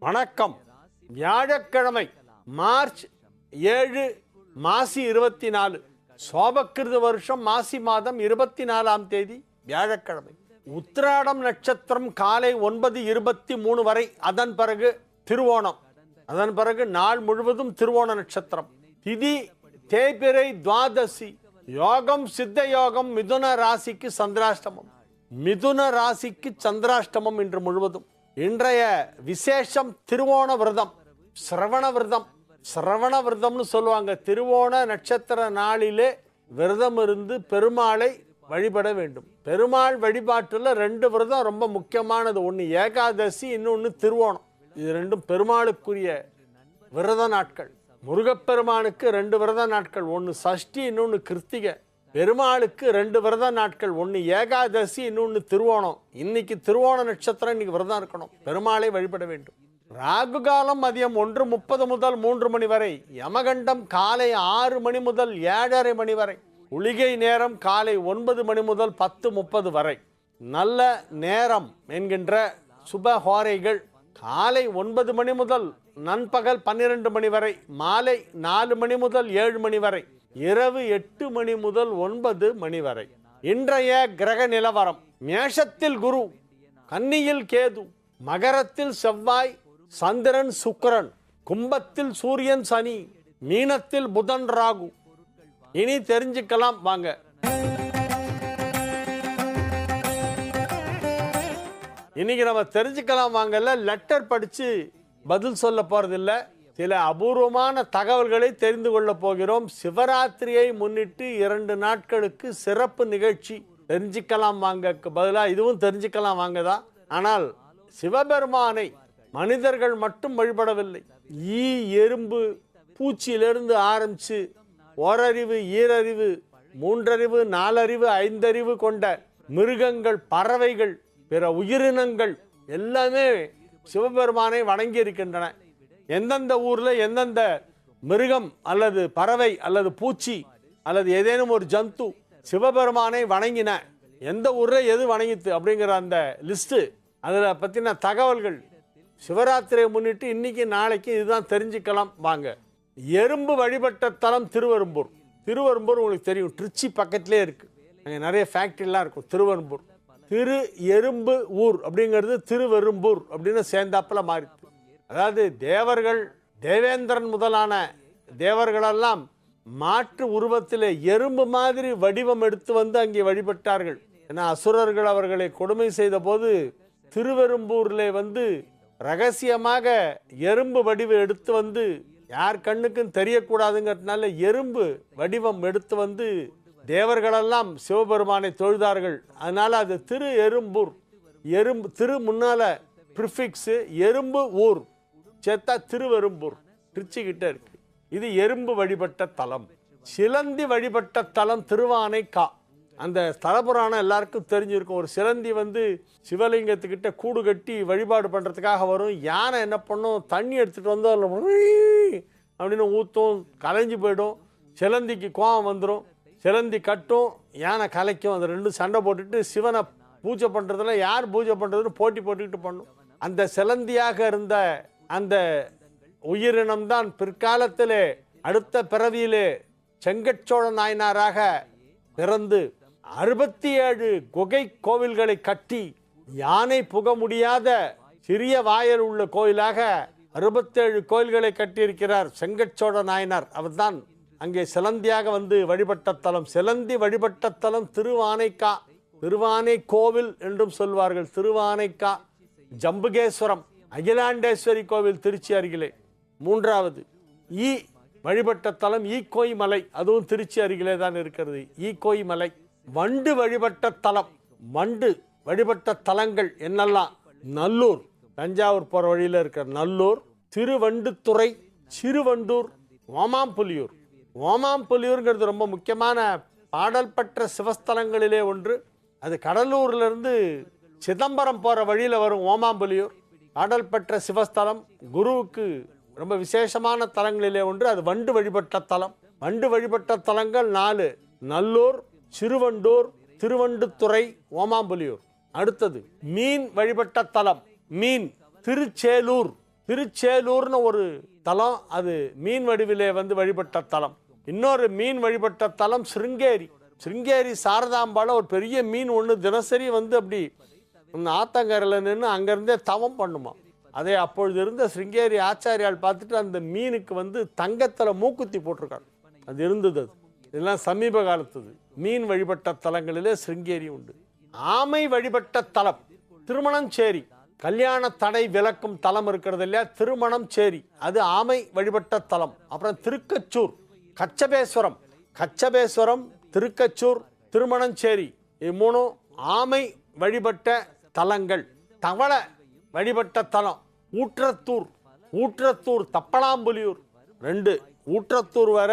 வணக்கம். வியாழக்கிழமை மார்ச் ஏழு மாசி இருபத்தி நாலு சோபக்கிருத வருஷம் மாசி மாதம் இருபத்தி நாலாம் தேதி வியாழக்கிழமை. உத்திராடம் நட்சத்திரம் காலை ஒன்பது இருபத்தி மூணு வரை அதன் பிறகு திருவோணம். அதன் பிறகு நாள் முழுவதும் திருவோண நட்சத்திரம். திதி தேபிரை துவாதசி. யோகம் சித்த யோகம் மிதுன ராசிக்கு சந்திராஷ்டமம். மிதுன ராசிக்கு சந்திராஷ்டமம் இன்று முழுவதும். இன்றைய விசேஷம் திருவோண விரதம். சிரவண விரதம். சிரவண விரதம்னு சொல்லுவாங்க. திருவோண நட்சத்திர நாளிலே விரதம் இருந்து பெருமாளை வழிபட வேண்டும். பெருமாள் வழிபாட்டில் ரெண்டு விரதம் ரொம்ப முக்கியமானது. ஒன்று ஏகாதசி இன்னொன்று திருவோணம். இது ரெண்டும் பெருமாளுக்குரிய விரத நாட்கள். முருகப்பெருமானுக்கு ரெண்டு விரத நாட்கள். ஒன்று சஷ்டி இன்னொன்று கிருத்திகை. பெருமாளுக்கு ரெண்டு விரத நாட்கள். ஒன்று ஏகாதசி இன்னொன்று திருவோணம். இன்னைக்கு திருவோண நட்சத்திரம் இன்னைக்கு விரதம் இருக்கணும். பெருமாளை வழிபட வேண்டும். ராகு காலம் மதியம் ஒன்று முப்பது முதல் மூன்று மணி வரை. யமகண்டம் காலை ஆறு மணி முதல் ஏழரை மணி வரை. உளிகை நேரம் காலை ஒன்பது மணி முதல் பத்து முப்பது வரை. நல்ல நேரம் என்கின்ற சுப ஹோரைகள் காலை ஒன்பது மணி முதல் நண்பகல் பன்னிரண்டு மணி வரை. மாலை நாலு மணி முதல் ஏழு மணி வரை. இரவு எட்டு மணி முதல் ஒன்பது மணி வரை. இன்றைய கிரக நிலவரம் மேஷத்தில் குரு கன்னியில் கேது மகரத்தில் செவ்வாய் சந்திரன் சுக்கரன் கும்பத்தில் சூரியன் சனி மீனத்தில் புதன் ராகு. இனி தெரிஞ்சுக்கலாம் வாங்க. இன்னைக்கு நம்ம தெரிஞ்சுக்கலாம் வாங்கல லெட்டர் படிச்சு பதில் சொல்ல போறதில்லை. சில அபூர்வமான தகவல்களை தெரிந்து கொள்ளப் போகிறோம். சிவராத்திரியை முன்னிட்டு இரண்டு நாட்களுக்கு சிறப்பு நிகழ்ச்சி. தெரிஞ்சுக்கலாம் வாங்கக்கு பதிலாக இதுவும் தெரிஞ்சுக்கலாம் வாங்க தான் ஆனால் சிவபெருமானை மனிதர்கள் மட்டும் வழிபடவில்லை. ஈ எறும்பு பூச்சியிலிருந்து ஆரம்பித்து ஓரறிவு ஈரறிவு மூன்றறிவு நாலறிவு ஐந்தறிவு கொண்ட மிருகங்கள் பறவைகள் பிற உயிரினங்கள் எல்லாமே சிவபெருமானை வணங்கி இருக்கின்றன எந்தெந்த ஊரில் எந்தெந்த மிருகம் அல்லது பறவை அல்லது பூச்சி அல்லது ஏதேனும் ஒரு ஜந்து சிவபெருமானை வணங்கின எந்த ஊரில் எது வணங்கித்து அப்படிங்கிற அந்த லிஸ்ட்டு அதில் பற்றின தகவல்கள் சிவராத்திரியை முன்னிட்டு இன்னைக்கு நாளைக்கு இதுதான் தெரிஞ்சுக்கலாம் வாங்க. எறும்பு வழிபட்ட தலம் திருவெரும்பூர் திருவெரும்பூர் உங்களுக்கு தெரியும் திருச்சி பக்கத்திலே இருக்குது அங்கே நிறைய ஃபேக்ட்ரிலாம் இருக்கும் திருவெரும்பூர் திரு எறும்பு ஊர் அப்படிங்கிறது திருவெரும்பூர் அப்படின்னு சேர்ந்தாப்பில் மாறித்து அதாவது தேவர்கள் தேவேந்திரன் முதலான தேவர்களெல்லாம் மாற்று உருவத்தில் எறும்பு மாதிரி வடிவம் எடுத்து வந்து அங்கே வழிபட்டார்கள். ஏன்னா அசுரர்கள் அவர்களை கொடுமை செய்த போது திருவெரும்பூரில் வந்து ரகசியமாக எறும்பு வடிவம் எடுத்து வந்து யார் கண்ணுக்கும் தெரியக்கூடாதுங்கிறதுனால எறும்பு வடிவம் எடுத்து வந்து தேவர்களெல்லாம் சிவபெருமானை தொழுதார்கள். அதனால் அது திரு எறும்பூர் எறும்பு திரு முன்னால ப்ரிஃபிக்ஸு எறும்பு ஊர். சேர்த்தா திருவெரும்பூர் திருச்சி கிட்ட இருக்கு. இது எறும்பு வழிபட்ட தலம். சிலந்தி வழிபட்ட தலம் திருவானை கா. அந்த ஸ்தலபுராணம் எல்லாருக்கும் தெரிஞ்சிருக்கும். ஒரு சிலந்தி வந்து சிவலிங்கத்துக்கிட்ட கூடு கட்டி வழிபாடு பண்ணுறதுக்காக வரும். யானை என்ன பண்ணும்? தண்ணி எடுத்துகிட்டு வந்து அதில் அப்படின்னு ஊற்றும் கலைஞ்சு போயிடும். சிலந்திக்கு கோவம் வந்துடும் சிலந்தி கட்டும். யானை கலைக்கும். அந்த ரெண்டும் சண்டை போட்டுட்டு சிவனை பூஜை பண்ணுறதுல யார் பூஜை பண்ணுறதுன்னு போட்டி போட்டுக்கிட்டு பண்ணும். அந்த சிலந்தியாக இருந்த அந்த உயிரினம்தான் பிற்காலத்திலே அடுத்த பிறவியிலே செங்கச்சோழ நாயனாராக பிறந்து அறுபத்தி ஏழு குகை கோவில்களை கட்டி யானை புக முடியாத சிறிய வாயல் உள்ள கோயிலாக அறுபத்தேழு கோயில்களை கட்டியிருக்கிறார் செங்கச்சோழ நாயனார். அவர்தான் அங்கே சிலந்தியாக வந்து வழிபட்ட தலம். சிலந்தி வழிபட்ட தலம் திருவானைக்கா. திருவானை கோவில் என்றும் சொல்வார்கள். திருவானைக்கா. ஜம்புகேஸ்வரம். அகிலாண்டேஸ்வரி கோவில் திருச்சி அருகிலே. மூன்றாவது ஈ வழிபட்ட தலம் ஈக்கோய் மலை. அதுவும் திருச்சி அருகிலே தான் இருக்கிறது. ஈக்கோய் மலை. வண்டு வழிபட்ட தலம். வண்டு வழிபட்ட தலங்கள் என்னெல்லாம் நல்லூர். தஞ்சாவூர் போகிற வழியில் இருக்கிற நல்லூர் திருவண்டுத்துறை சிறுவண்டூர் ஓமாம்புலியூர். ஓமாம்புலியூருங்கிறது ரொம்ப முக்கியமான பாடல் பெற்ற சிவஸ்தலங்களிலே ஒன்று. அது கடலூர்லேருந்து சிதம்பரம் போகிற வழியில் வரும் ஓமாம்புலியூர். ஆடல் பெற்ற சிவஸ்தலம் குருவுக்கு ரொம்ப விசேஷமான தலங்களிலே ஒன்று அது வண்டு வழிபட்ட தலம். வண்டு வழிபட்ட தலங்கள் நாலு நல்லூர் சிறுவண்டூர் திருவண்டுத்துறை ஓமாம்புலியூர். அடுத்தது மீன் வழிபட்ட தலம். மீன் திருச்சேலூர். திருச்சேலூர்னு ஒரு தலம் அது மீன் வடிவிலே வந்து வழிபட்ட தலம். இன்னொரு மீன் வழிபட்ட தலம் சிருங்கேரி. சிருங்கேரி சாரதாம்பால ஒரு பெரிய மீன் ஒன்று தினசரி வந்து அப்படி ஆத்தங்கரையில் நின்று அங்கேருந்தே தவம் பண்ணுமா? அதே அப்பொழுது இருந்த சிங்கேரி ஆச்சாரியால் பார்த்துட்டு அந்த மீனுக்கு வந்து தங்கத்தில் மூக்குத்தி போட்டிருக்காங்க அது இருந்தது அது. இதெல்லாம் சமீப காலத்தது. மீன் வழிபட்ட தலங்களிலே சிருங்கேரி உண்டு. ஆமை வழிபட்ட தலம் திருமணம் சேரி. கல்யாண தடை விளக்கும் தலம் இருக்கிறது இல்லையா? திருமணம் சேரி. அது ஆமை வழிபட்ட தலம். அப்புறம் திருக்கச்சூர் கச்சபேஸ்வரம். கச்சபேஸ்வரம் திருக்கச்சூர் திருமணஞ்சேரி இது மூணும் ஆமை வழிபட்ட தலங்கள் தவள வழிபட்ட தலம் ஊற்றத்தூர் ஊற்றத்தூர் தப்பலாம்புலியூர் ரெண்டு ஊற்றத்தூர் வர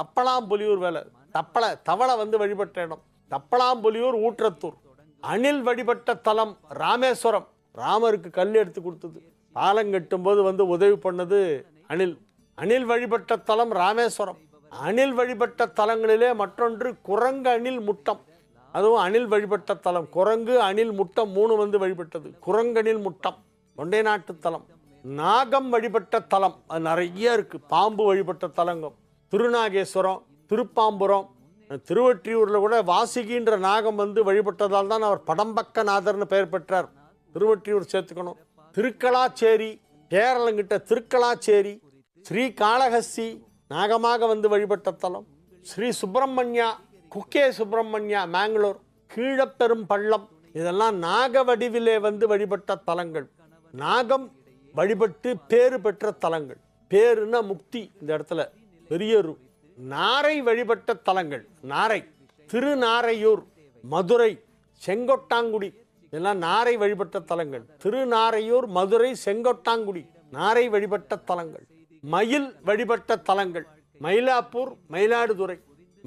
தப்பலாம்புலியூர் வேலை. தப்பள தவளை வந்து வழிபட்ட இடம். தப்பலாம்புலியூர் ஊற்றத்தூர். அணில் வழிபட்ட தலம் ராமேஸ்வரம். ராமருக்கு கல் எடுத்து கொடுத்தது. பாலம் கட்டும்போது வந்து உதவி பண்ணது அணில். அணில் வழிபட்ட தலம் ராமேஸ்வரம். அணில் வழிபட்ட தலங்களிலே மற்றொன்று குரங்கு அணில் முட்டம். அதுவும் அணில் வழிபட்ட தலம். குரங்கு அணில் முட்டம் மூணு வந்து வழிபட்டது. குரங்கணில் முட்டம் தொண்டை நாட்டு தலம். நாகம் வழிபட்ட தலம் அது நிறைய இருக்கு. பாம்பு வழிபட்ட தலங்கம். திருநாகேஸ்வரம் திருப்பாம்புரம் திருவற்றியூரில் கூட வாசிகின்ற நாகம் வந்து வழிபட்டதால் தான் அவர் படம்பக்கநாதர்னு பெயர் பெற்றார். திருவற்றியூர் சேர்த்துக்கணும். திருக்கலாச்சேரி கேரளங்கிட்ட திருக்கலாச்சேரி ஸ்ரீ காளஹஸ்தி நாகமாக வந்து வழிபட்ட தலம். ஸ்ரீ சுப்பிரமணியா குக்கே சுப்பிரமணியா மேங்களூர் கீழப்பெரும் பள்ளம். இதெல்லாம் நாக வடிவிலே வந்து வழிபட்ட தலங்கள். நாகம் வழிபட்டு பேறு பெற்ற தலங்கள். பேருன்னா முக்தி இந்த இடத்துல. பெரியரு. நாரை வழிபட்ட தலங்கள். நாரை. திருநாரையூர் மதுரை செங்கொட்டாங்குடி. இதெல்லாம் நாரை வழிபட்ட தலங்கள். திருநாரையூர் மதுரை செங்கொட்டாங்குடி. நாரை வழிபட்ட தலங்கள். மயில் வழிபட்ட தலங்கள். மயிலாப்பூர் மயிலாடுதுறை.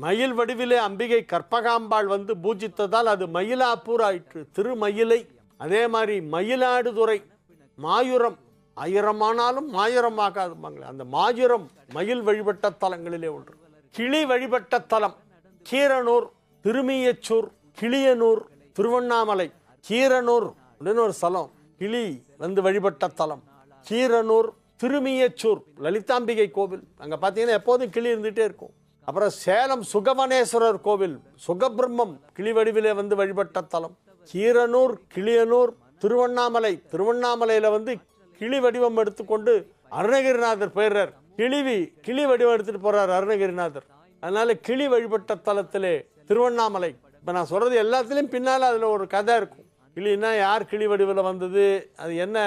மயில் வடிவிலே அம்பிகை கற்பகாம்பாள் வந்து பூஜித்ததால் அது மயிலாப்பூர் ஆயிற்று திருமயிலை. அதே மாதிரி மயிலாடுதுறை மாயுரம். ஆயிரமானாலும் மாயுரம் அந்த மாயுரம் மயில் வழிபட்ட தலங்களிலே ஒன்று. கிளி வழிபட்ட தலம் கீரனூர் திருமியச்சூர் கிளியனூர் திருவண்ணாமலை. கீரனூர் அப்படின்னு ஒரு ஸ்தலம் கிளி வந்து வழிபட்ட தலம். கீரனூர் திருமியச்சூர் லலிதாம்பிகை கோவில். அங்கே பார்த்தீங்கன்னா எப்போதும் கிளி இருந்துகிட்டே இருக்கும். அப்புறம் சேலம் சுகவனேஸ்வரர் கோவில் சுகபிரம்மம் கிளி வடிவிலே வந்து வழிபட்ட தலம். கீரனூர் கிளியனூர் திருவண்ணாமலை திருவண்ணாமலையில் வந்து கிளி வடிவம் எடுத்துக்கொண்டு அருணகிரிநாதர் போயிடுறார். கிளிவி கிளி வடிவம் எடுத்துட்டு போறார் அருணகிரிநாதர். அதனால கிளி வழிபட்ட தலத்திலே திருவண்ணாமலை. இப்போ நான் சொல்றது எல்லாத்துலேயும் பின்னால் அதில் ஒரு கதை இருக்கும். கிளின்னா யார் கிளி வடிவில் வந்தது அது என்ன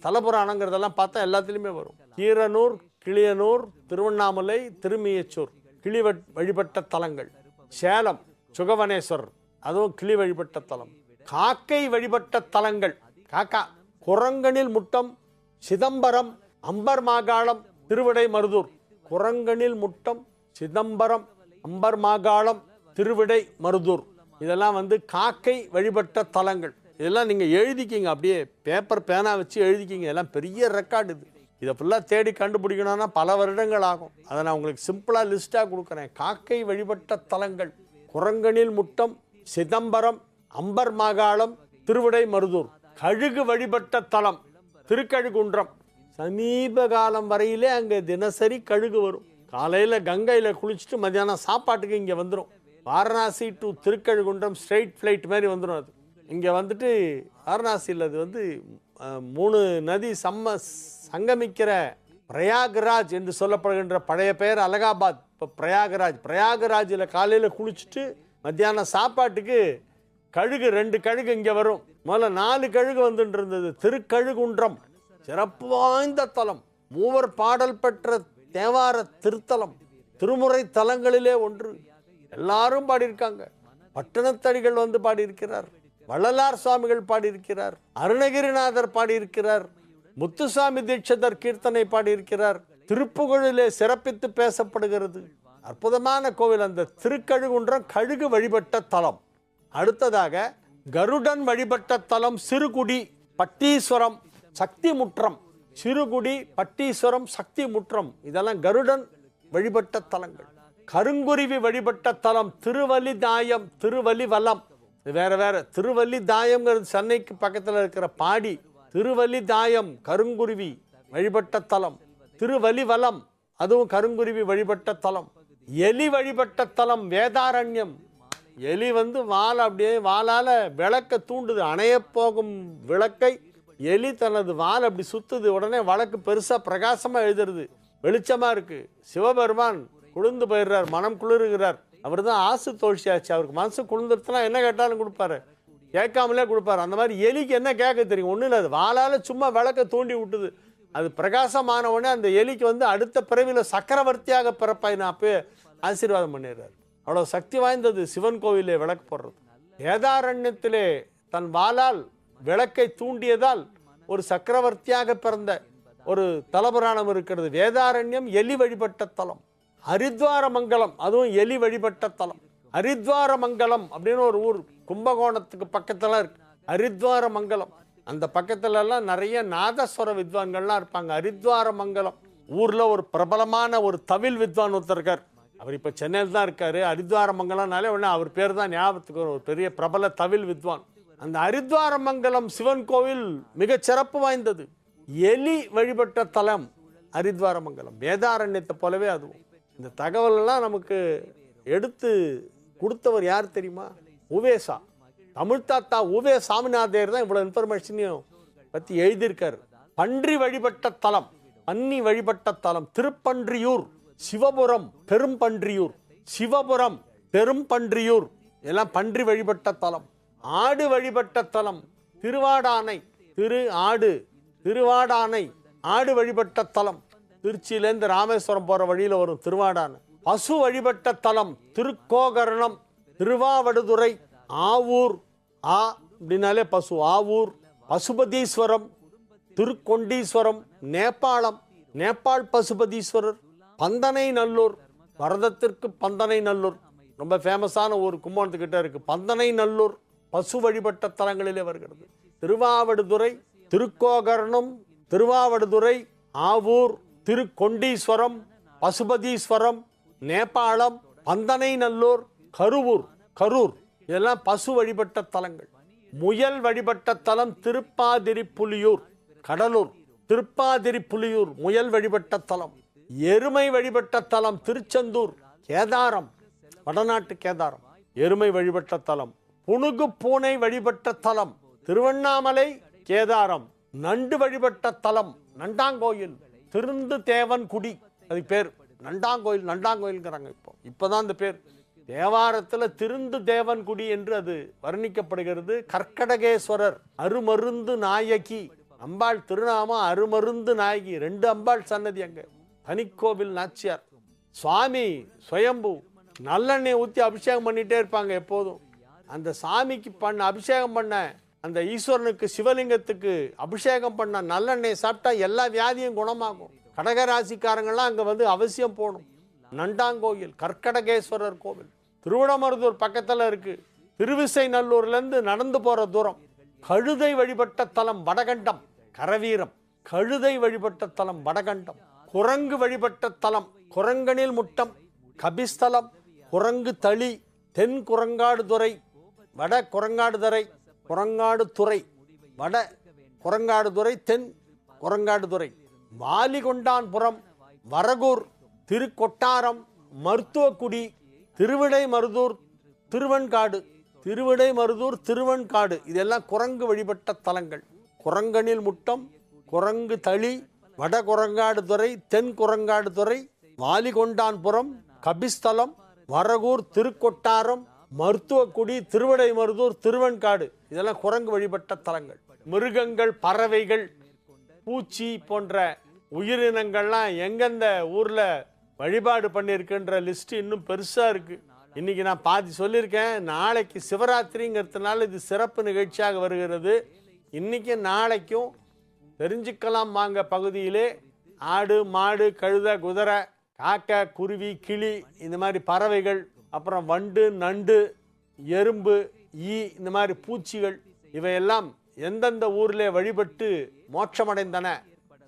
ஸ்தலபுராணங்கிறதெல்லாம் பார்த்தா எல்லாத்துலேயுமே வரும். கீரனூர் கிளியனூர் திருவண்ணாமலை திருமியச்சூர் கிளி வழிபட்ட தலங்கள். சேலம் சுகவனேஸ்வரர் அதுவும் கிளி வழிபட்ட தலம். காக்கை வழிபட்ட தலங்கள். காக்கா குரங்கனில் முட்டம் சிதம்பரம் அம்பர் மாகாளம் திருவிடை மருதூர். குரங்கனில் முட்டம் சிதம்பரம் அம்பர் மாகாளம் திருவிடை மருதூர். இதெல்லாம் வந்து காக்கை வழிபட்ட தலங்கள். இதெல்லாம் நீங்கள் எழுதிக்கிங்க. அப்படியே பேப்பர் பேனா வச்சு எழுதிக்கிங்க. இதெல்லாம் பெரிய ரெக்கார்டு இது. இதை ஃபுல்லாக தேடி கண்டுபிடிக்கணும்னா பல வருடங்கள் ஆகும். அதை நான் உங்களுக்கு சிம்பிளாக லிஸ்ட்டாக கொடுக்குறேன். காக்கை வழிபட்ட தலங்கள் குரங்கனில் முட்டம் சிதம்பரம் அம்பர் மாகாளம் திருவிடை மருதூர் கழுகு வழிபட்ட தலம் திருக்கழுகுன்றம். சமீப காலம் வரையிலே அங்கே தினசரி கழுகு வரும். காலையில் கங்கையில் குளிச்சுட்டு மத்தியானம் சாப்பாட்டுக்கு இங்கே வந்துடும் Varanasi to Thirukalukundram straight flight மாதிரி வந்துடும் அது. இங்கே வந்துட்டு வாரணாசியில் அது வந்து மூணு நதி சம்ம சங்கமிக்கிற பிரயாகராஜ் என்று சொல்லப்படுகின்ற பழைய பெயர் அலகாபாத். இப்போ பிரயாகராஜ் பிரயாகராஜில் காலையில் குளிச்சுட்டு மத்தியானம் சாப்பாட்டுக்கு கழுகு ரெண்டு கழுகு இங்கே வரும். முதல்ல நாலு கழுகு வந்துட்டு இருந்தது திருக்கழுகுன்றம் சிறப்பு வாய்ந்த தலம் மூவர் பாடல் பெற்ற தேவார திருத்தலம் திருமுறை தலங்களிலே ஒன்று. எல்லாரும் பாடியிருக்காங்க. பட்டணத்தடிகள் வந்து பாடியிருக்கிறார். வள்ளலார் சுவாமிகள் பாடியிருக்கிறார். அருணகிரிநாதர் பாடியிருக்கிறார். முத்துசாமி தீட்சிதர் கீர்த்தனை பாடியிருக்கிறார். திருப்புகழிலே சிறப்பித்து பேசப்படுகிறது. அற்புதமான கோவில் அந்த திருக்கழுகுன்றம் கழுகு வழிபட்ட தலம். அடுத்ததாக கருடன் வழிபட்ட தலம் சிறுகுடி பட்டீஸ்வரம் சக்தி முற்றம் சிறுகுடி பட்டீஸ்வரம் சக்தி முற்றம் இதெல்லாம் கருடன் வழிபட்ட தலங்கள். கருங்குருவி வழிபட்ட தலம் திருவலிதாயம் திருவலி வலம். வேற வேற. திருவல்லிதாயம்ங்கிறது சென்னைக்கு பக்கத்தில் இருக்கிற பாடி. திருவலி தாயம் கருங்குருவி வழிபட்ட தலம். திருவலிவலம் அதுவும் கருங்குருவி வழிபட்ட தலம். எலி வழிபட்ட தலம் வேதாரண்யம். எலி வந்து வால் அப்படியே வாளால விளக்க தூண்டுது அணைய போகும் விளக்கை. எலி தனது வால் அப்படி சுத்துது உடனே வழக்கு பெருசா பிரகாசமா எழுதுறது. வெளிச்சமா இருக்கு. சிவபெருமான் குளிர்ந்து போயிடுறார் மனம் குளிர்கிறார். அவர் தான் ஆசு தோழ்ச்சியாச்சு அவருக்கு மனசு குளிர்ந்துருச்சுனா என்ன கேட்டாலும் கொடுப்பாரு. கேட்காமலே கொடுப்பாரு. அந்த மாதிரி எலிக்கு என்ன கேட்க தெரியும்? ஒன்றும் இல்லை அது வாழால் சும்மா விளக்க தூண்டி விட்டுது. அது பிரகாசமானவுடனே அந்த எலிக்கு வந்து அடுத்த பிறவியில் சக்கரவர்த்தியாக பிறப்பாய் நான் அப்பயே ஆசீர்வாதம் பண்ணிடுறாரு. அவ்வளோ சக்தி வாய்ந்தது சிவன் கோவிலே விளக்கு போடுறது. வேதாரண்யத்திலே தன் வாளால் விளக்கை தூண்டியதால் ஒரு சக்கரவர்த்தியாக பிறந்த ஒரு தலபுராணம் இருக்கிறது. வேதாரண்யம் எலி வழிபட்ட தலம். ஹரித்வார மங்கலம் அதுவும் எலி வழிபட்ட தலம். ஹரித்வார மங்கலம் அப்படின்னு ஒரு ஊர் கும்பகோணத்துக்கு பக்கத்தில் இருக்கு. ஹரித்வார மங்கலம் அந்த பக்கத்துல எல்லாம் நிறைய நாதஸ்வர வித்வான்கள்லாம் இருப்பாங்க. ஹரித்வார மங்கலம் ஊர்ல ஒரு பிரபலமான ஒரு தவில் வித்வான் ஒருத்தர் இருக்கார். அவர் இப்போ சென்னையில் தான் இருக்காரு. ஹரித்வார மங்கலம்னாலே ஒன்று அவர் பேர் தான் ஞாபகத்துக்கு ஒரு பெரிய பிரபல தவில் வித்வான். அந்த ஹரித்வார மங்கலம் சிவன் கோவில் மிகச் சிறப்பு வாய்ந்தது. எலி வழிபட்ட தலம் ஹரித்வார மங்கலம் வேதாரண்யத்தை போலவே அதுவும். இந்த தகவல் எல்லாம் நமக்கு எடுத்து கொடுத்தவர் யார் தெரியுமா? உவேசா. தமிழ் தாத்தா உவே சாமிநாதர் தான் இவ்வளவு இன்ஃபர்மேஷனையும் பத்தி எழுதியிருக்காரு. பன்றி வழிபட்ட தலம் அன்னி வழிபட்ட தலம் திருப்பன்றியூர் சிவபுரம் பெரும்பன்றியூர் சிவபுரம் பெரும்பன்றியூர் எல்லாம் பன்றி வழிபட்ட தலம். ஆடு வழிபட்ட தலம் திருவாடானை திரு ஆடு திருவாடானை ஆடு வழிபட்ட தலம். திருச்சியிலேருந்து ராமேஸ்வரம் போற வழியில வரும் திருவாடானை. பசு வழிபட்ட தலம் திருக்கோகரணம் திருவாவடுதுறை ஆவூர் ஆ அப்படின்னாலே பசு ஆவூர் பசுபதீஸ்வரம் திருக்கொண்டீஸ்வரம் நேபாளம் நேபாள் பசுபதீஸ்வரர் பந்தனை நல்லூர் வரதத்திற்கு பந்தனை நல்லூர் ரொம்ப ஃபேமஸான ஒரு கும்பகோணத்துக்கிட்ட இருக்கு. பந்தனை நல்லூர் பசு வழிபட்ட தலங்களிலே வருகிறது. திருவாவடுதுறை திருக்கோகர்ணம் திருவாவடுதுறை ஆவூர் திருக்கொண்டீஸ்வரம் பசுபதீஸ்வரம் நேபாளம் பந்தனை நல்லூர் கருவூர் கரூர் இதெல்லாம் பசு வழிபட்ட தலங்கள். முயல் வழிபட்ட தலம் திருப்பாதிரி புலியூர் கடலூர் திருப்பாதிரி புலியூர் முயல் வழிபட்ட தலம். எருமை வழிபட்ட தலம் திருச்செந்தூர் கேதாரம் வடநாட்டு கேதாரம். எருமை வழிபட்ட தலம் புனுகு பூனை வழிபட்ட தலம் திருவண்ணாமலை கேதாரம். நண்டு வழிபட்ட தலம் நண்டாங்கோயில் திருந்து தேவன் குடி. அது பேர் நண்டாங்கோயில் நண்டாங்கோயில்ங்கிறாங்க இப்போ. இப்போதான் அந்த பேர். தேவாரத்தில் திருந்து தேவன் குடி என்று அது வர்ணிக்கப்படுகிறது. கர்க்கடகேஸ்வரர் அருமருந்து நாயகி. அம்பாள் திருநாமம் அருமருந்து நாயகி. ரெண்டு அம்பாள் சன்னதி அங்கே. தனிக்கோவில் நாச்சியார். சுவாமி சுயம்பு. நல்லெண்ணெய் ஊற்றி அபிஷேகம் பண்ணிகிட்டே இருப்பாங்க எப்போதும். அந்த சாமிக்கு பண்ண அபிஷேகம் பண்ண அந்த ஈஸ்வரனுக்கு சிவலிங்கத்துக்கு அபிஷேகம் பண்ண நல்லெண்ணெய் சாப்பிட்டா எல்லா வியாதியும் குணமாகும். கடகராசிக்காரங்கள்லாம் அங்கே வந்து அவசியம் போகணும். நண்டாங்கோயில் கர்க்கடகேஸ்வரர் கோவில். திருவிடமருதூர் பக்கத்தில் இருக்குது திருவிசைநல்லூர்லேருந்து நடந்து போகிற தூரம். கழுதை வழிபட்ட தலம் வடகண்டம் கரவீரம். கழுதை வழிபட்ட தலம் வடகண்டம். குரங்கு வழிபட்ட தலம் குரங்கனில் முட்டம். கபிஸ்தலம் குரங்கு தளி தென் குரங்காடுதுறை வட குரங்காடுதுறை குரங்காடுதுறை வட குரங்காடுதுறை தென் குரங்காடுதுறை வாலிகொண்டான்புரம் வரகூர் திருக்கொட்டாரம் மருத்துவக்குடி திருவிடை மருதூர் திருவன்காடு. திருவிடை மருதூர் திருவன்காடு. இதெல்லாம் குரங்கு வழிபட்ட தலங்கள். குரங்கனில் முட்டம் குரங்கு தளி வட குரங்காடுதுறை தென் குரங்காடுதுறை வாலிகொண்டான்புரம் கபிஸ்தலம் வரகூர் திருக்கொட்டாரம் மருத்துவக்குடி திருவிடை மருதூர் திருவன்காடு. இதெல்லாம் குரங்கு வழிபட்ட தலங்கள். மிருகங்கள் பறவைகள் பூச்சி போன்ற உயிரினங்கள்லாம் எங்கெந்த ஊரில் வழிபாடு பண்ணியிருக்கின்ற லிஸ்ட் இன்னும் பெருசாக இருக்குது இன்னைக்கு நான் பாதி சொல்லியிருக்கேன். நாளைக்கு சிவராத்திரிங்கிறதுனால இது சிறப்பு நிகழ்ச்சியாக வருகிறது. இன்றைக்கும் நாளைக்கும் தெரிஞ்சுக்கலாம் வாங்க பகுதியிலே. ஆடு மாடு கழுதை குதிரை காக்கை குருவி கிளி இந்த மாதிரி பறவைகள் அப்புறம் வண்டு நண்டு எறும்பு ஈ இந்த மாதிரி பூச்சிகள் இவையெல்லாம் எந்தெந்த ஊரிலே வழிபட்டு மோட்சமடைந்தன?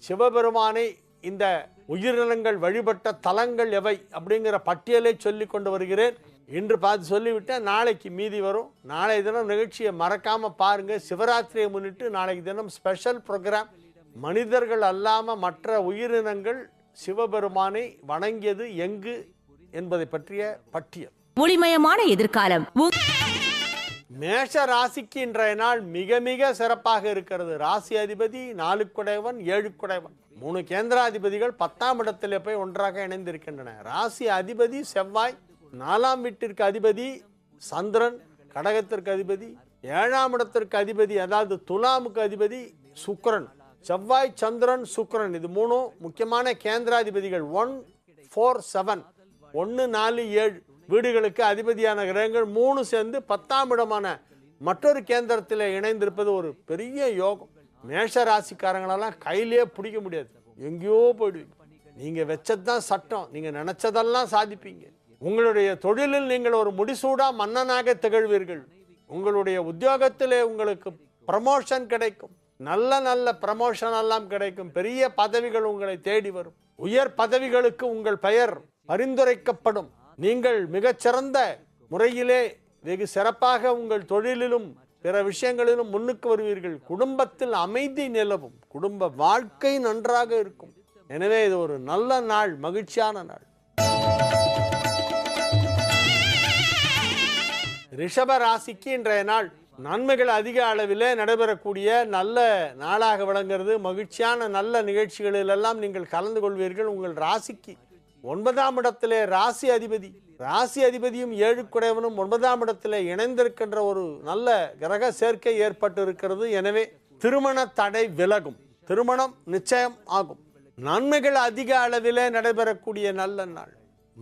சிவபெருமானை இந்த உயிரினங்கள் வழிபட்ட தலங்கள் எவை அப்படிங்கிற பட்டியலை சொல்லி கொண்டு வருகிறேன். இன்று பார்த்து சொல்லிவிட்டேன் நாளைக்கு மீதி வரும். நாளை தினம் நிகழ்ச்சியை மறக்காம பாருங்க. சிவராத்திரியை முன்னிட்டு நாளைக்கு தினம் ஸ்பெஷல் ப்ரோக்ராம். மனிதர்கள் அல்லாம மற்ற உயிரினங்கள் சிவபெருமானை வணங்கியது எங்கு என்பதை பற்றிய பட்டியல். ஒளிமயமான எதிர்காலம். மேஷ ராசிக்கு இன்றைய நாள் மிக மிக சிறப்பாக இருக்கிறது. ராசி அதிபதி நாலுக்குடையவன் ஏழுக்குடையவன். மூணு கேந்திராதிபதிகள் பத்தாம் இடத்தில் போய் ஒன்றாக இணைந்திருக்கின்றன. ராசி அதிபதி செவ்வாய் நாலாம் வீட்டிற்கு அதிபதி சந்திரன் கடகத்திற்கு அதிபதி ஏழாம் இடத்திற்கு அதிபதி அதாவது துலாமுக்கு அதிபதி சுக்ரன் செவ்வாய் சந்திரன் சுக்ரன் இது மூணும் முக்கியமான கேந்திராதிபதிகள். One four seven. ஒன்று நாலு ஏழு வீடுகளுக்கு அதிபதியான கிரகங்கள் மூணு சேர்ந்து பத்தாம் இடமான மற்றொரு கேந்திரத்தில் இணைந்திருப்பது ஒரு பெரிய யோகம். மேஷ ராசிக்காரங்களெல்லாம் கையிலே பிடிக்க முடியாது. எங்கேயோ போயிடுவீங்க. நீங்கள் வச்சதுதான் சட்டம். நீங்கள் நினச்சதெல்லாம் சாதிப்பீங்க. உங்களுடைய தொழிலில் நீங்கள் ஒரு முடிசூடா மன்னனாக திகழ்வீர்கள். உங்களுடைய உத்தியோகத்திலே உங்களுக்கு ப்ரமோஷன் கிடைக்கும். நல்ல நல்ல ப்ரமோஷன் எல்லாம் கிடைக்கும். பெரிய பதவிகள் உங்களை தேடி வரும். உயர் பதவிகளுக்கு உங்கள் பெயர் பரிந்துரைக்கப்படும். நீங்கள் மிகச்சிறந்த முறையிலே வெகு சிறப்பாக உங்கள் தொழிலிலும் பிற விஷயங்களிலும் முன்னுக்கு வருவீர்கள். குடும்பத்தில் அமைதி நிலவும். குடும்ப வாழ்க்கை நன்றாக இருக்கும். எனவே இது ஒரு நல்ல நாள் மகிழ்ச்சியான நாள். ரிஷப ராசிக்கு இன்றைய நாள் நன்மைகள் அதிக அளவிலே நடைபெறக்கூடிய நல்ல நாளாக விளங்குறது மகிழ்ச்சியான நல்ல நிகழ்ச்சிகளில் எல்லாம் நீங்கள் கலந்து கொள்வீர்கள். உங்கள் ராசிக்கு ஒன்பதாம் இடத்திலே ராசி அதிபதி. ராசி அதிபதியும் ஏழு குடையவனும் ஒன்பதாம் இடத்தில் இணைந்திருக்கின்ற ஒரு நல்ல கிரக சேர்க்கை ஏற்பட்டு இருக்கிறது எனவே திருமண தடை விலகும். திருமணம் நிச்சயம் ஆகும். நன்மைகள் அதிக அளவிலே நடைபெறக்கூடிய நல்ல நாள்.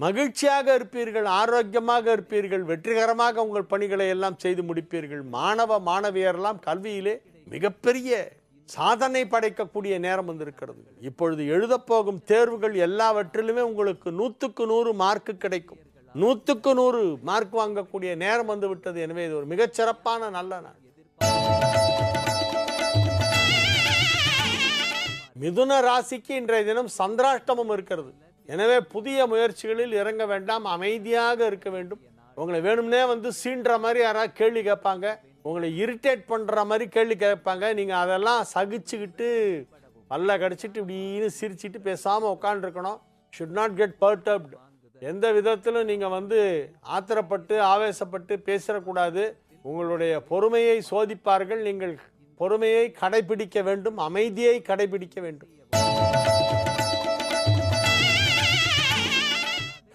மகிழ்ச்சியாக இருப்பீர்கள் ஆரோக்கியமாக இருப்பீர்கள் வெற்றிகரமாக உங்கள் பணிகளை எல்லாம் செய்து முடிப்பீர்கள். மாணவ மாணவியரெல்லாம் கல்வியிலே மிகப்பெரிய சாதனை படைக்கக்கூடிய நேரம் வந்திருக்கிறது. இப்பொழுது எழுதப்போகும் தேர்வுகள் எல்லாவற்றிலுமே உங்களுக்கு நூற்றுக்கு நூறு மார்க்கு கிடைக்கும். நூற்றுக்கு நூறு மார்க் வாங்கக்கூடிய நேரம் வந்து விட்டது. எனவே இது ஒரு மிகச்சிறப்பான நல்ல நாள். மிதுன ராசிக்கு இன்றைய தினம் சந்திராஷ்டமம் இருக்கிறது. எனவே புதிய முயற்சிகளில் இறங்க வேண்டாம் அமைதியாக இருக்க வேண்டும். உங்களை வேணும்னே வந்து சீன்ற மாதிரி யாராவது கேள்வி கேட்பாங்க. உங்களை இரிட்டேட் பண்ணுற மாதிரி கேள்வி கேட்பாங்க. நீங்கள் அதெல்லாம் சகிச்சுக்கிட்டு பல்ல கடிச்சிட்டு இப்படின்னு சிரிச்சிட்டு பேசாமல் உட்காந்துருக்கணும் ஷுட் நாட் கெட் பர்டப்டு எந்த விதத்திலும் நீங்கள் வந்து ஆத்திரப்பட்டு ஆவேசப்பட்டு பேசிடக்கூடாது உங்களுடைய பொறுமையை சோதிப்பார்கள். நீங்கள் பொறுமையை கடைபிடிக்க வேண்டும். அமைதியை கடைபிடிக்க வேண்டும்.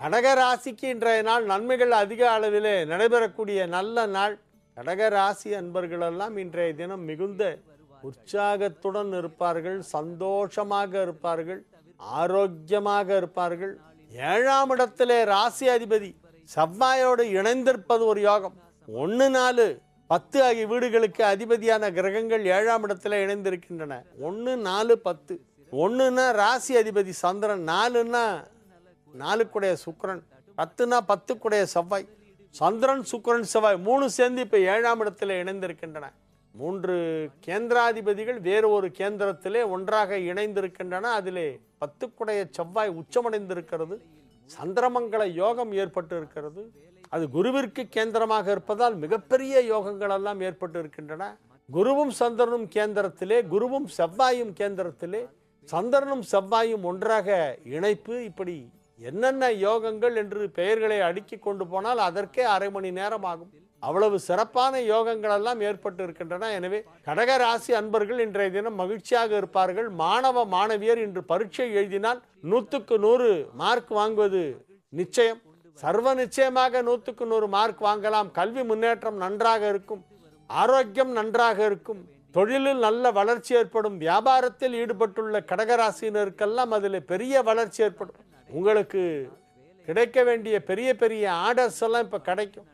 கடக ராசிக்கு இன்றைய நாள் நன்மைகள் அதிக அளவிலே நடைபெறக்கூடிய நல்ல நாள். கடக ராசி அன்பர்களெல்லாம் இன்றைய தினம் மிகுந்த உற்சாகத்துடன் இருப்பார்கள். சந்தோஷமாக இருப்பார்கள். ஆரோக்கியமாக இருப்பார்கள். ஏழாம் இடத்திலே ராசி அதிபதி செவ்வாயோடு இணைந்திருப்பது ஒரு யோகம். ஒன்று நாலு பத்து ஆகிய வீடுகளுக்கு அதிபதியான கிரகங்கள் ஏழாம் இடத்துல இணைந்திருக்கின்றன. ஒன்று நாலு பத்து. ஒன்றுனா ராசி அதிபதி சந்திரன் நாலுன்னா நாலுக்குடைய சுக்கரன் பத்துனா பத்துக்குடைய செவ்வாய். சந்திரன் சுக்கரன் செவ்வாய் மூணு சேர்ந்து இப்போ ஏழாம் இடத்துல இணைந்திருக்கின்றன. மூன்று கேந்திராதிபதிகள் வேறு ஒரு கேந்திரத்திலே ஒன்றாக இணைந்திருக்கின்றன. அதிலே பத்துக்குடைய செவ்வாய் உச்சமடைந்திருக்கிறது. சந்திரமங்கல யோகம் ஏற்பட்டு இருக்கிறது அது குருவிற்கு கேந்திரமாக இருப்பதால் மிகப்பெரிய யோகங்கள் எல்லாம் ஏற்பட்டு இருக்கின்றன குருவும் சந்திரனும் கேந்திரத்திலே குருவும் செவ்வாயும் கேந்திரத்திலே சந்திரனும் செவ்வாயும் ஒன்றாக இணைப்பு. இப்படி என்னென்ன யோகங்கள் என்று பெயர்களை அடுக்கி கொண்டு போனால் அதற்கே அரை மணி நேரம் ஆகும். அவ்வளவு சிறப்பான யோகங்கள் எல்லாம் ஏற்பட்டு இருக்கின்றன எனவே கடக ராசி அன்பர்கள் இன்றைய தினம் மகிழ்ச்சியாக இருப்பார்கள். மாணவ மாணவியர் இன்று பரீட்சை எழுதினால் நூற்றுக்கு நூறு மார்க் வாங்குவது நிச்சயம். சர்வ நிச்சயமாக நூற்றுக்கு நூறு மார்க் வாங்கலாம். கல்வி முன்னேற்றம் நன்றாக இருக்கும். ஆரோக்கியம் நன்றாக இருக்கும். தொழிலில் நல்ல வளர்ச்சி ஏற்படும். வியாபாரத்தில் ஈடுபட்டுள்ள கடகராசினருக்கெல்லாம் அதில் பெரிய வளர்ச்சி ஏற்படும். உங்களுக்கு கிடைக்க வேண்டிய பெரிய பெரிய ஆர்டர்ஸ் எல்லாம் இப்போ கிடைக்கும்.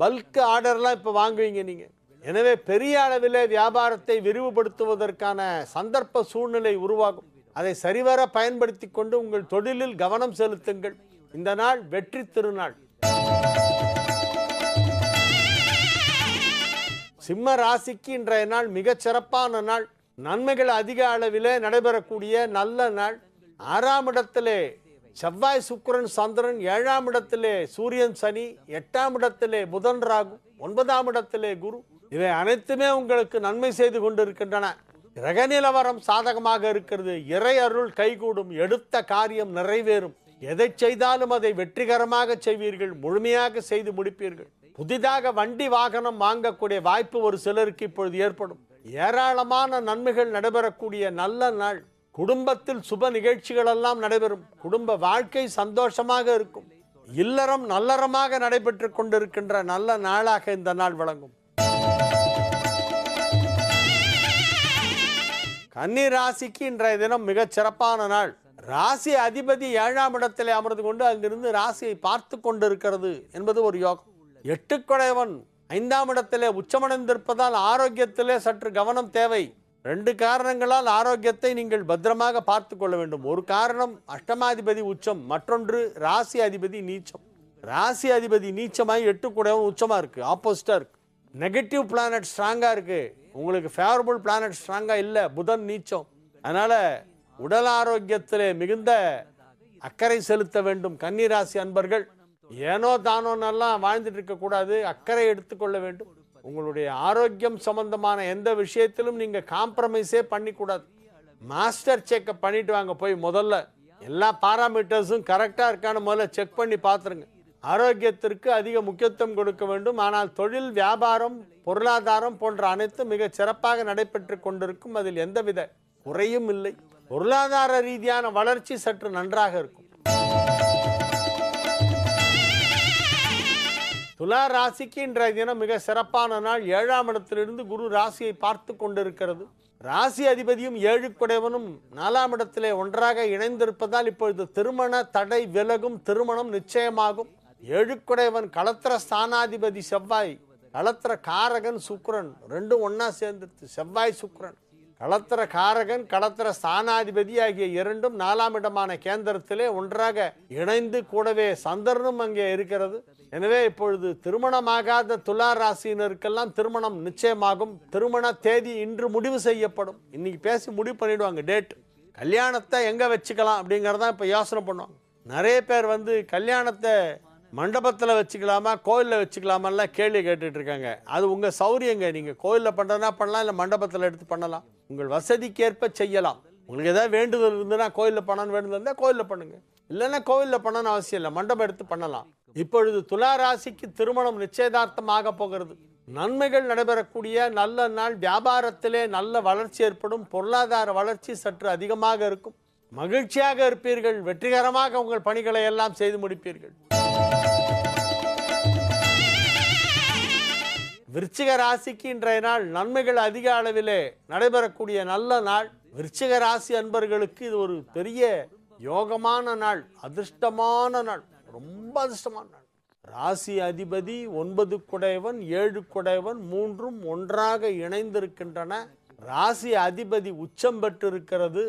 பல்க் ஆர்டர்லாம் இப்போ வாங்குவீங்க நீங்கள் எனவே பெரிய அளவில் வியாபாரத்தை விரிவுபடுத்துவதற்கான சந்தர்ப்ப சூழ்நிலை உருவாகும். அதை சரிவர பயன்படுத்தி கொண்டு உங்கள் தொழிலில் கவனம் செலுத்துங்கள். இந்த நாள் வெற்றி திருநாள். சிம்ம ராசிக்கு இன்றைய நாள் மிகச் சிறப்பான நாள். நன்மைகள் அதிக அளவிலே நடைபெறக்கூடிய நல்ல நாள். ஆறாம் இடத்திலே செவ்வாய் சுக்கரன் சந்திரன் ஏழாம் இடத்திலே சூரியன் சனி எட்டாம் இடத்திலே புதன் ராகு ஒன்பதாம் இடத்திலே குரு. இவை அனைத்துமே உங்களுக்கு நன்மை செய்து கொண்டிருக்கின்றன. கிரக நிலவரம் சாதகமாக இருக்கிறது. இறை அருள் கைகூடும். எடுத்த காரியம் நிறைவேறும். எதை செய்தாலும் அதை வெற்றிகரமாக செய்வீர்கள். முழுமையாக செய்து முடிப்பீர்கள். புதிதாக வண்டி வாகனம் வாங்கக்கூடிய வாய்ப்பு ஒரு சிலருக்கு இப்பொழுது ஏற்படும். ஏராளமான நன்மைகள் நடைபெறக்கூடிய நல்ல நாள். குடும்பத்தில் சுப நிகழ்ச்சிகள் எல்லாம் நடைபெறும். குடும்ப வாழ்க்கை சந்தோஷமாக இருக்கும். இல்லறம் நல்லறமாக நடைபெற்று கொண்டிருக்கின்ற நல்ல நாளாக இந்த நாள் விளங்கும். கன்னி ராசிக்கு இன்றைய தினம் மிகச் சிறப்பான நாள். ராசி அதிபதி ஏழாம் இடத்திலே அமர்ந்து கொண்டு அங்கிருந்து ராசியை பார்த்து கொண்டிருக்கிறது என்பது ஒரு யோகம். எட்டுக்குடையவன் ஐந்தாம் இடத்திலே உச்சமடைந்திருப்பதால் ஆரோக்கியத்திலே சற்று கவனம் தேவை. ரெண்டு காரணங்களால் ஆரோக்கியத்தை நீங்கள் பத்திரமாக பார்த்து கொள்ள வேண்டும். ஒரு காரணம் அஷ்டமாதிபதி உச்சம் மற்றொன்று ராசி அதிபதி நீச்சம். ராசி அதிபதி நீச்சமாய் கூடவும் உச்சமாக இருக்கு ஆப்போசிட்டாக இருக்கு. நெகட்டிவ் பிளானட் ஸ்ட்ராங்காக இருக்கு. உங்களுக்கு ஃபேவரபுள் பிளானட் ஸ்ட்ராங்காக இல்லை புதன் நீச்சம். அதனால் உடல் ஆரோக்கியத்தில் மிகுந்த அக்கறை செலுத்த வேண்டும் கன்னிராசி அன்பர்கள். ஏனோ தானோன்னெல்லாம் வாழ்ந்துட்டு இருக்கக்கூடாது அக்கறை எடுத்துக்கொள்ள வேண்டும். உங்களுடைய ஆரோக்கியம் சம்பந்தமான எந்த விஷயத்திலும் நீங்கள் காம்ப்ரமைஸே பண்ணிக்கூடாது. மாஸ்டர் செக்கப் பண்ணிட்டு வாங்க போய் முதல்ல. எல்லா பாராமீட்டர்ஸும் கரெக்டாக இருக்கான்னு முதல்ல செக் பண்ணி பார்த்துருங்க ஆரோக்கியத்திற்கு அதிக முக்கியத்துவம் கொடுக்க வேண்டும். ஆனால் தொழில் வியாபாரம் பொருளாதாரம் போன்ற அனைத்தும் மிக சிறப்பாக நடைபெற்று கொண்டிருக்கும் அதில் எந்தவித குறையும் இல்லை. பொருளாதார ரீதியான வளர்ச்சி சற்று நன்றாக இருக்கும். துலா ராசிக்கு இன்றைய தினம் மிக சிறப்பான நாள். ஏழாம் இடத்திலிருந்து குரு ராசியை பார்த்து கொண்டிருக்கிறது. ராசி அதிபதியும் ஏழு குடைவனும் நாலாம் இடத்திலே ஒன்றாக இணைந்திருப்பதால் இப்பொழுது திருமண தடை விலகும் திருமணம் நிச்சயமாகும். ஏழுக்குடையவன் களத்திர ஸ்தானாதிபதி செவ்வாய் களத்திர காரகன் சுக்ரன் ரெண்டும் ஒன்றா சேர்ந்துருச்சு செவ்வாய் சுக்ரன் களத்திர காரகன் களத்திர ஸ்தானாதிபதி ஆகிய இரண்டும் நாலாம் இடமான கேந்திரத்திலே ஒன்றாக இணைந்து கூடவே சந்திரனும் அங்கே இருக்கிறது. எனவே இப்பொழுது திருமணமாகாத துலா ராசியினருக்கெல்லாம் திருமணம் நிச்சயமாகும். திருமண தேதி இன்று முடிவு செய்யப்படும். இன்னைக்கு பேசி முடிவு பண்ணிடுவாங்க டேட் கல்யாணத்தை எங்க வச்சுக்கலாம் அப்படிங்கறதான் இப்ப யோசனை பண்ணுவாங்க. நிறைய பேர் வந்து கல்யாணத்தை மண்டபத்தில் வச்சுக்கலாமா கோயிலில் வச்சுக்கலாமெல்லாம் கேள்வி கேட்டுட்ருக்காங்க அது உங்கள் சௌரியங்க நீங்கள் கோயிலில் பண்ணுறதுனா பண்ணலாம் இல்லை மண்டபத்தில் எடுத்து பண்ணலாம். உங்கள் வசதிக்கேற்ப செய்யலாம். உங்களுக்கு ஏதாவது வேண்டுதல் இருந்ததுன்னா கோயிலில் பண்ணணும் வேண்டுதல் இருந்தால் கோயிலில் பண்ணுங்க. இல்லைன்னா கோயிலில் பண்ணணும் அவசியம் இல்லை மண்டபம் எடுத்து பண்ணலாம். இப்பொழுது துலா ராசிக்கு திருமணம் நிச்சயதார்த்தம் போகிறது. நன்மைகள் நடைபெறக்கூடிய நல்ல நாள் வியாபாரத்திலே நல்ல வளர்ச்சி ஏற்படும் பொருளாதார வளர்ச்சி சற்று அதிகமாக இருக்கும். மகிழ்ச்சியாக இருப்பீர்கள் வெற்றிகரமாக உங்கள் பணிகளை எல்லாம் செய்து முடிப்பீர்கள். விருச்சிக ராசிக்கு இன்றைய நாள் நன்மைகள் அதிக அளவிலே நடைபெறக்கூடிய நல்ல நாள். விருச்சிக ராசி அன்பர்களுக்கு இது ஒரு பெரிய யோகமான நாள் அதிர்ஷ்டமான நாள் ரொம்ப அதிர்ஷ்டமான நாள். ராசி அதிபதி ஒன்பது குடையவன் ஏழு குடையவன் மூன்றும் ஒன்றாக இணைந்திருக்கின்றன. ராசி அதிபதி உச்சம் பெற்றிருக்கிறது.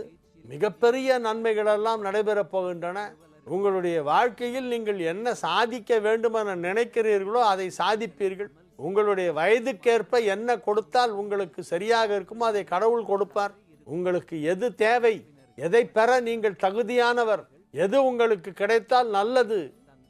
மிகப்பெரிய நன்மைகளெல்லாம் நடைபெறப் போகின்றன. உங்களுடைய வாழ்க்கையில் நீங்கள் என்ன சாதிக்க வேண்டுமென நினைக்கிறீர்களோ அதை சாதிப்பீர்கள். உங்களுடைய வயதுக்கேற்ப என்ன கொடுத்தால் உங்களுக்கு சரியாக இருக்குமோ அதை கடவுள் கொடுப்பார். உங்களுக்கு எது தேவை எதை பெற நீங்கள் தகுதியானவர் எது உங்களுக்கு கிடைத்தால் நல்லது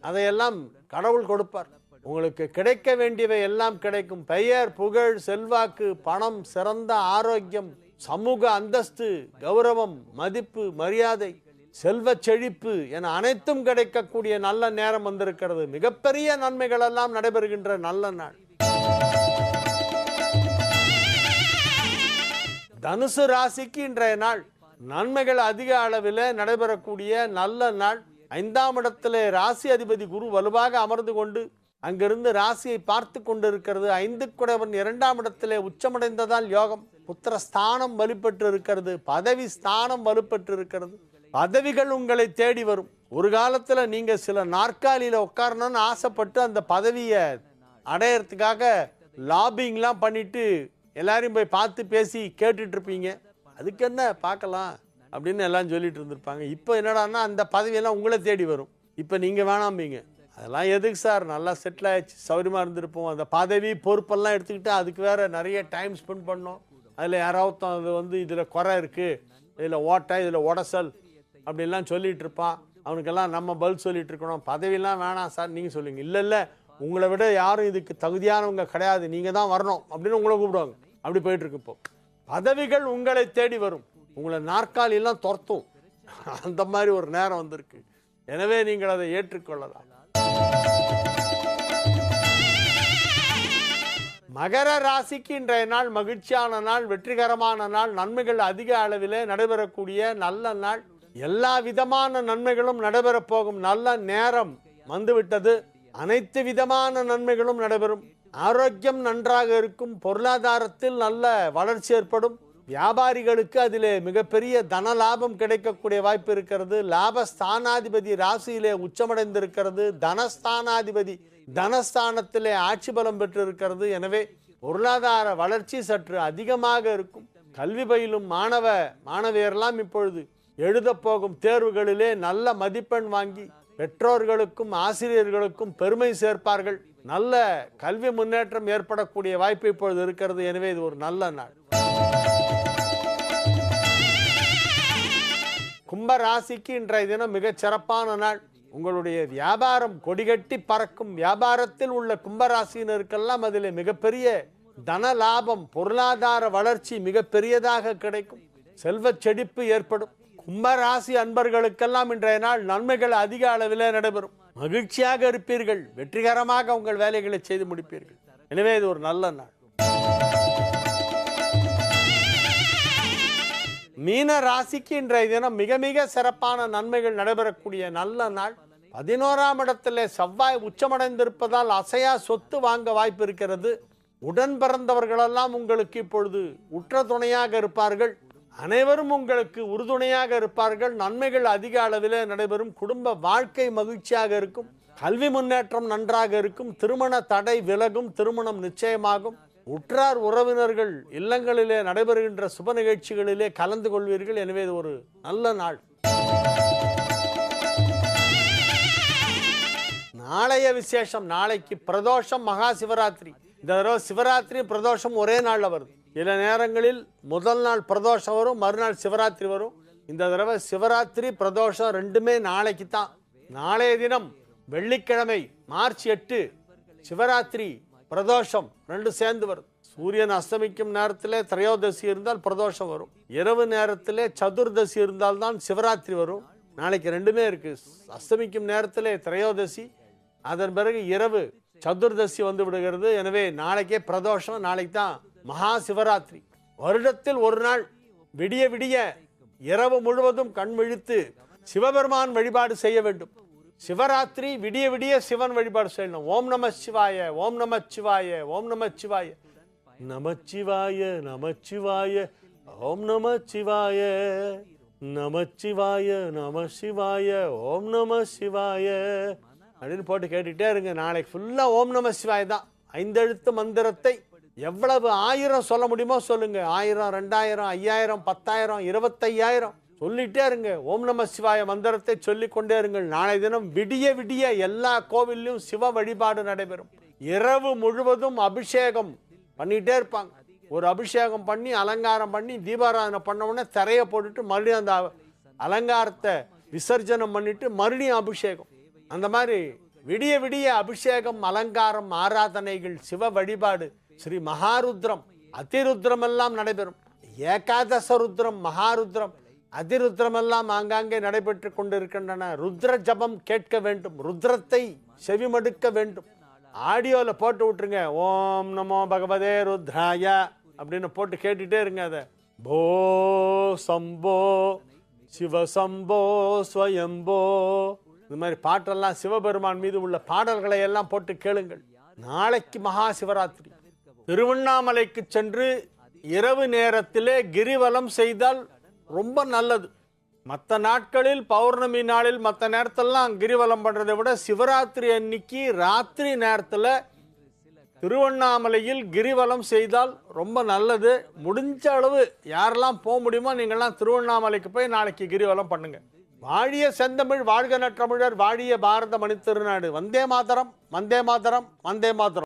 அதையெல்லாம் கடவுள் கொடுப்பார். உங்களுக்கு கிடைக்க வேண்டியவை எல்லாம் கிடைக்கும். பெயர் புகழ் செல்வாக்கு பணம் சிறந்த ஆரோக்கியம் சமூக அந்தஸ்து கௌரவம் மதிப்பு மரியாதை செல்வ செழிப்பு என அனைத்தும் கிடைக்கக்கூடிய நல்ல நேரம் வந்திருக்கிறது. மிகப்பெரிய நன்மைகள் எல்லாம் நடைபெறுகின்ற நல்ல நாள். தனுசு ராசிக்கு இன்றைய நாள் நன்மைகள் அதிக அளவில் நடைபெறக்கூடிய நல்ல நாள். ஐந்தாம் இடத்திலே ராசி அதிபதி குரு வலுவாக அமர்ந்து கொண்டு அங்கிருந்து ராசியை பார்த்து கொண்டிருக்கிறது. ஐந்து குடவன் இரண்டாம் இடத்திலே உச்சமடைந்ததால் யோகம். புத்திர ஸ்தானம் வலுப்பெற்று இருக்கிறது பதவி ஸ்தானம் வலுப்பெற்று இருக்கிறது பதவிகள் உங்களை தேடி வரும். ஒரு காலத்தில் நீங்கள் சில நாற்காலியில் உட்காரணும்னு ஆசைப்பட்டு அந்த பதவியை அடையறதுக்காக லாபிங்லாம் பண்ணிட்டு எல்லாரையும் போய் பார்த்து பேசி கேட்டுட்டு இருப்பீங்க அதுக்கு என்ன பார்க்கலாம் அப்படின்னு எல்லாம் சொல்லிட்டு இருந்திருப்பாங்க. இப்போ என்னடான்னா அந்த பதவியெல்லாம் உங்களை தேடி வரும். இப்போ நீங்கள் வேணாம்பீங்க. அதெல்லாம் எதுக்கு சார்? நல்லா செட்டில் ஆயிடுச்சு. சௌரியமாக இருந்திருப்போம். அந்த பதவி பொறுப்பெல்லாம் எடுத்துக்கிட்டு அதுக்கு வேறு நிறைய டைம் ஸ்பெண்ட் பண்ணோம். அதில் யாராவது அது வந்து இதில் குறை இருக்குது இதில் ஓட்டை இதில் உடசல் அப்படிலாம் சொல்லிகிட்டு இருப்பான். அவனுக்கெல்லாம் நம்ம பதில் சொல்லிகிட்டு இருக்கணும். பதவியெல்லாம் வேணாம் சார். நீங்கள் சொல்லுங்கள் இல்லை இல்லை. உங்களை விட யாரும் இதுக்கு தகுதியானவங்க கிடையாது. நீங்கள் தான் வரணும் அப்படின்னு உங்களை கூப்பிடுவாங்க. அப்படி போயிட்டு இப்போ. பதவிகள் உங்களை தேடி வரும். உங்களை நாற்காலியெல்லாம் துரத்தும். அந்த மாதிரி ஒரு நேரம் வந்திருக்கு. எனவே நீங்கள் அதை ஏற்றுக்கொள்ளலாம். மகர ராசிக்கு இன்றைய நாள் மகிழ்ச்சியான நாள் வெற்றிகரமான நாள் நன்மைகள் அதிக அளவிலே நடைபெறக்கூடிய நல்ல நாள். எல்லா விதமான நன்மைகளும் நடைபெறப் போகும். நல்ல நேரம் வந்துவிட்டது. அனைத்து விதமான நன்மைகளும் நடைபெறும். ஆரோக்கியம் நன்றாக இருக்கும் பொருளாதாரத்தில் நல்ல வளர்ச்சி ஏற்படும். வியாபாரிகளுக்கு அதிலே மிகப்பெரிய தன லாபம் கிடைக்கக்கூடிய வாய்ப்பு இருக்கிறது. லாபஸ்தானாதிபதி ராசியிலே உச்சமடைந்திருக்கிறது. தனஸ்தானாதிபதி தனஸ்தானத்திலே ஆட்சி பலம் பெற்றிருக்கிறது. எனவே பொருளாதார வளர்ச்சி சற்று அதிகமாக இருக்கும். கல்வி பயிலும் மாணவ மாணவியரெல்லாம் இப்பொழுது எழுதப் போகும் தேர்வுகளிலே நல்ல மதிப்பெண் வாங்கி பெற்றோர்களுக்கும் ஆசிரியர்களுக்கும் பெருமை சேர்ப்பார்கள். நல்ல கல்வி முன்னேற்றம் ஏற்படக்கூடிய வாய்ப்பு இப்பொழுது இருக்கிறது. எனவே இது ஒரு நல்ல நாள். கும்ப ராசிக்கு இன்றைய தினம் மிகச் சிறப்பான நாள். உங்களுடைய வியாபாரம் கொடிகட்டி பறக்கும் வியாபாரத்தில் உள்ள கும்பராசியினருக்கெல்லாம் அதில் மிகப்பெரிய தன லாபம் பொருளாதார வளர்ச்சி மிகப்பெரியதாக கிடைக்கும். செல்வச் செழிப்பு ஏற்படும். கும்பராசி அன்பர்களுக்கெல்லாம் இன்றைய நாள் நன்மைகள் அதிக அளவில் நடைபெறும். மகிழ்ச்சியாக இருப்பீர்கள் வெற்றிகரமாக உங்கள் வேலைகளை செய்து முடிப்பீர்கள். எனவே இது ஒரு நல்ல நாள். மீன ராசிக்கு இன்றைய தினம் மிக மிக சிறப்பான நன்மைகள் நடைபெறக்கூடிய நல்ல நாள். பதினோராம் இடத்துல செவ்வாய் உச்சமடைந்திருப்பதால் அசையா சொத்து வாங்க வாய்ப்பு இருக்கிறது. உடன் பிறந்தவர்களெல்லாம் உங்களுக்கு இப்பொழுது உற்ற துணையாக இருப்பார்கள். அனைவரும் உங்களுக்கு உறுதுணையாக இருப்பார்கள். நன்மைகள் அதிக அளவில் நடைபெறும். குடும்ப வாழ்க்கை மகிழ்ச்சியாக இருக்கும். கல்வி முன்னேற்றம் நன்றாக இருக்கும். திருமண தடை விலகும். திருமணம் நிச்சயமாகும். உற்றார் உறவினர்கள் இல்லங்களிலே நடைபெறுகின்ற சுப நிகழ்ச்சிகளிலே கலந்து கொள்வீர்கள். எனவே இது ஒரு நல்ல நாள். நாளைய விசேஷம் நாளைக்கு பிரதோஷம் மகா சிவராத்திரி. இந்த தடவை சிவராத்திரி பிரதோஷம் ஒரே நாளில் வருது. சில நேரங்களில் முதல் நாள் பிரதோஷம் வரும் மறுநாள் சிவராத்திரி வரும். இந்த தடவை சிவராத்திரி பிரதோஷம் ரெண்டுமே நாளைக்கு தான் நாளைய தினம் வெள்ளிக்கிழமை மார்ச் எட்டு சிவராத்திரி பிரதோஷம் ரெண்டு சேர்ந்து வரும். சூரியன் அஸ்தமிக்கும் நேரத்தில் திரையோதசி இருந்தால் பிரதோஷம் வரும். இரவு நேரத்தில் சதுர்தசி இருந்தால்தான் சிவராத்திரி வரும். நாளைக்கு ரெண்டுமே இருக்கு. அஸ்தமிக்கும் நேரத்தில் திரையோதசி அதன் பிறகு இரவு சதுர்தசி வந்து விடுகிறது. எனவே நாளைக்கே பிரதோஷம் நாளைக்கு தான் மகா சிவராத்திரி வருடத்தில் ஒரு நாள் விடிய விடிய இரவு முழுவதும் கண் விழித்து சிவபெருமான் வழிபாடு செய்ய வேண்டும். சிவராத்திரி விடிய விடிய சிவன் வழிபாடு செய்யணும். ஓம் நம சிவாய ஓம் நம சிவாய ஓம் நம சிவாய. நமச்சிவாய நமச்சிவாய ஓம் நம சிவாய. நமச்சிவாய நம சிவாய ஓம் நம சிவாய. அப்படின்னு போட்டு கேட்டுக்கிட்டே இருங்க. நாளைக்கு ஃபுல்லாக ஓம் நம சிவாய தான். ஐந்தெழுத்து மந்திரத்தை எவ்வளவு ஆயிரம் சொல்ல முடியுமோ சொல்லுங்க. ஆயிரம் ரெண்டாயிரம் ஐயாயிரம் பத்தாயிரம் இருபத்தையாயிரம். சொல்லிட்டே இருங்க. ஓம் நம சிவாய மந்திரத்தை சொல்லி கொண்டே இருங்கள். நாளை தினம் விடிய விடிய எல்லா கோவில்லையும் சிவ வழிபாடு நடைபெறும். இரவு முழுவதும் அபிஷேகம் பண்ணிகிட்டே இருப்பாங்க. ஒரு அபிஷேகம் பண்ணி அலங்காரம் பண்ணி தீபாராதனை பண்ண உடனே திரையை போட்டுட்டு மறுபடியும் அந்த அலங்காரத்தை விசர்ஜனம் பண்ணிட்டு மறுபடியும் அபிஷேகம். அந்த மாதிரி விடிய விடிய அபிஷேகம் அலங்காரம் ஆராதனைகள் சிவ வழிபாடு ஸ்ரீ மகாருத்ரம். அதிருத்ரம் எல்லாம் நடைபெறும். ஏகாதச ருத்ரம் மகாருத்ரம் அதிருத்ரம் எல்லாம் ஆங்காங்கே நடைபெற்று கொண்டிருக்கின்றன. ருத்ர ஜபம் கேட்க வேண்டும். ருத்ரத்தை செவிமடுக்க வேண்டும். ஆடியோவில் போட்டு விட்டுருங்க. ஓம் நமோ பகவதே ருத்ராய அப்படின்னு போட்டு கேட்டுட்டே இருங்க அதை. போ சம்போ சிவசம்போ ஸ்வயம்போ. இந்த மாதிரி பாட்டெல்லாம் சிவபெருமான் மீது உள்ள பாடல்களை எல்லாம் போட்டு கேளுங்கள். நாளைக்கு மகா சிவராத்திரி திருவண்ணாமலைக்கு சென்று இரவு நேரத்திலே கிரிவலம் செய்தால் ரொம்ப நல்லது. மற்ற நாட்களில் பௌர்ணமி நாளில் மற்ற நேரத்திலலாம் கிரிவலம் பண்ணுறதை விட சிவராத்திரி அன்னைக்கு ராத்திரி நேரத்தில் திருவண்ணாமலையில் கிரிவலம் செய்தால் ரொம்ப நல்லது. முடிஞ்ச அளவு யாரெல்லாம் போக முடியுமோ நீங்கள்லாம் திருவண்ணாமலைக்கு போய் நாளைக்கு கிரிவலம் பண்ணுங்கள் வாழிய செந்தமிழ் வாழ்க நற்றமிழர் வாழிய பாரத மணி திருநாடு வந்தே மாதரம் வந்தே மாதரம் வந்தே மாதரம்.